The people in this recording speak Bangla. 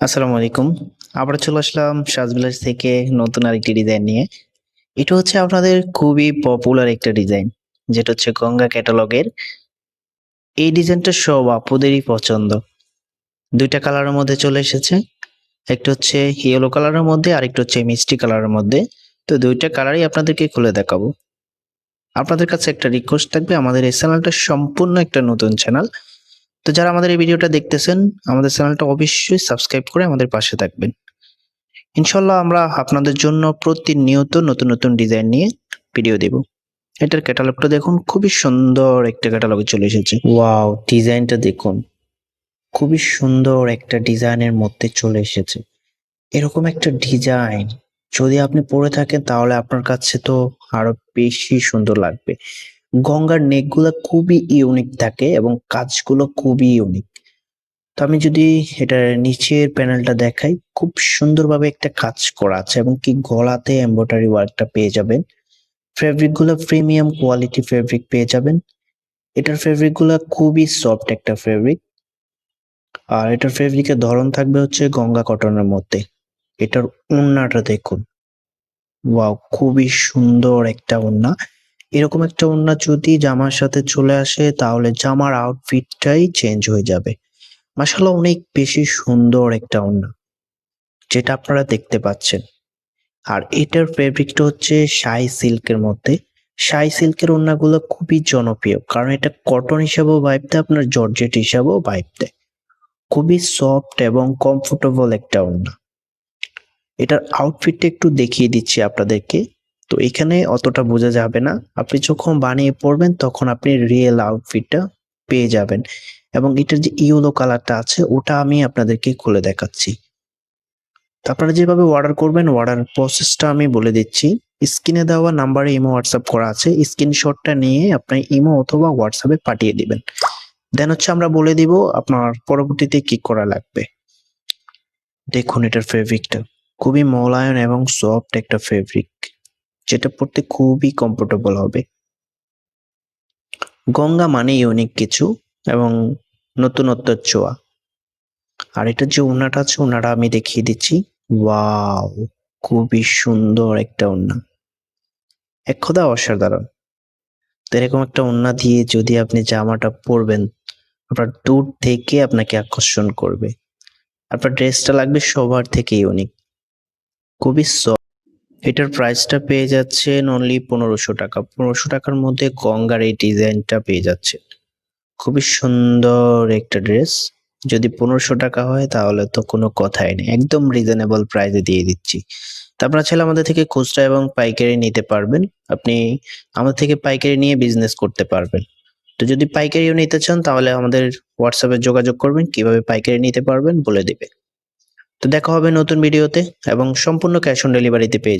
আসসালামু আলাইকুম। আবার চলে আসলাম সাজবিলাস থেকে নতুন আরেকটি ডিজাইন নিয়ে। এটা হচ্ছে আপনাদের খুবই পপুলার একটা ডিজাইন যেটা হচ্ছে গঙ্গা ক্যাটালগের এই ডিজাইনটা সব আপুদেরই পছন্দ। দুইটা কালারের মধ্যে চলে এসেছে। একটা হচ্ছে ইয়েলো কালারের মধ্যে আর একটা হচ্ছে মিষ্টি কালারের মধ্যে। তো দুইটা কালারই আপনাদেরকে খুলে দেখাবো। আপনাদের কাছে একটা রিকোয়েস্ট থাকবে, আমাদের এই চ্যানেলটা সম্পূর্ণ একটা নতুন চ্যানেল তো যারা আমাদের এই ভিডিওটা দেখতেছেন, আমাদের চ্যানেলটা অবশ্যই সাবস্ক্রাইব করে আমাদের পাশে থাকবেন। ইনশাল্লাহ আমরা আপনাদের জন্য প্রতিনিয়ত নতুন নতুন ডিজাইন নিয়ে ভিডিও দেব। এটার ক্যাটালগটা দেখুন, খুবই সুন্দর একটা ক্যাটালগে চলে এসেছে। ওয়াও ডিজাইনটা দেখুন। খুবই সুন্দর একটা ডিজাইনের মধ্যে চলে এসেছে। এরকম একটা ডিজাইন যদি আপনি পরে থাকেন তাহলে আপনার কাছে তো আরও বেশি সুন্দর লাগবে। গঙ্গার নেকগুলো খুবই ইউনিক থাকে এবং কাজগুলো খুবই ইউনিক তো আমি যদি এটার নিচের প্যানেলটা দেখাই, খুব সুন্দরভাবে একটা কাজ করা আছে এবং কি গলাতে এমব্রয়ডারি ওয়ার্কটা পেয়ে যাবেন। ফেব্রিকগুলো প্রিমিয়াম কোয়ালিটি ফেব্রিক পেয়ে যাবেন। এটার ফেব্রিকগুলো খুবই সফট একটা ফেব্রিক আর এটার ফেব্রিকের ধরন থাকবে হচ্ছে গঙ্গা কটনের মধ্যে। এটার ওড়নাটা দেখুন। ওয়াও খুবই সুন্দর একটা ওড়না এরকম একটা ওড়না যদি জামার সাথে চলে আসে, তাহলে জামার আউটফিটটাই চেঞ্জ হয়ে যাবে। মাসাল্লাহ অনেক বেশি সুন্দর একটা ওড়না, যেটা আপনারা দেখতে পাচ্ছেন। আর এটার ফেব্রিকটা হচ্ছে শাই সিল্কের মধ্যে। শাই সিল্কের ওড়নাগুলো খুবই জনপ্রিয়, কারণ এটা কটন হিসাবেও ভাইব দেয়, আপনার জর্জেট হিসাবেও ভাইব দেয়। খুবই সফট এবং কমফোর্টেবল একটা ওড়না। এটার আউটফিটটা একটু দেখিয়ে দিচ্ছি আপনাদেরকে। তো এখানে অতটা বোঝা যাবে না। আপনি যখন বানিয়ে পড়বেন, তখন আপনি রিয়েল আউটফিটটা পেয়ে যাবেন। এবং এটার যে ইয়েলো কালারটা আছে, ওটা আমি আপনাদেরকে খুলে দেখাচ্ছি। তো আপনারা যেভাবে অর্ডার করবেন অর্ডার প্রসেসটা আমি বলে দিচ্ছি। স্ক্রিনে দেওয়া নাম্বারে ইমো হোয়াটসঅ্যাপ করা আছে। স্ক্রিনশটটা নিয়ে আপনি ইমো অথবা হোয়াটসঅ্যাপে পাঠিয়ে দিবেন। দেন হচ্ছে আমরা বলে দিব আপনার পরবর্তীতে কি করা লাগবে। দেখুন এটার ফেব্রিকটা খুবই মোলায়ন এবং সফট একটা ফেব্রিক যেটা পড়তে খুবই কমফোর্টেবল হবে। গঙ্গা মানে ইউনিক কিছু এবং নতুনত্বের ছোঁয়া। আর এটা যে ওনাটা আছে ওনাটা আমি দেখিয়ে দিচ্ছি। ওয়াও, খুবই সুন্দর একটা ওন্না এক কথা অসাধারণ। তো এরকম একটা ওন্না দিয়ে যদি আপনি জামাটা পরবেন, আপনার দূর থেকে আপনাকে আকর্ষণ করবে। আপনার ড্রেসটা লাগবে সবার থেকে ইউনিক খুবই এটার প্রাইসটা পেয়ে যাচ্ছেন অনলি পনেরোশো টাকা। পনেরোশো টাকার মধ্যে গঙ্গার এই ডিজাইনটা পেয়ে যাচ্ছে খুবই সুন্দর একটা ড্রেস যদি পনেরোশো টাকা হয়, তাহলে তো কোনো কথাই নেই। একদম রিজনেবল প্রাইসে দিয়ে দিচ্ছি। তা আপনারা চাইলে আমাদের থেকে খুচরা এবং পাইকারি নিতে পারবেন। আপনি আমাদের থেকে পাইকারি নিয়ে বিজনেস করতে পারবেন। তো যদি পাইকারিও নিতে চান, তাহলে আমাদের হোয়াটসঅ্যাপে যোগাযোগ করবেন, কীভাবে পাইকারি নিতে পারবেন বলে দেবে। তো দেখা হবে নতুন ভিডিওতে এবং সম্পূর্ণ ক্যাশ অন ডেলিভারিতে পেয়ে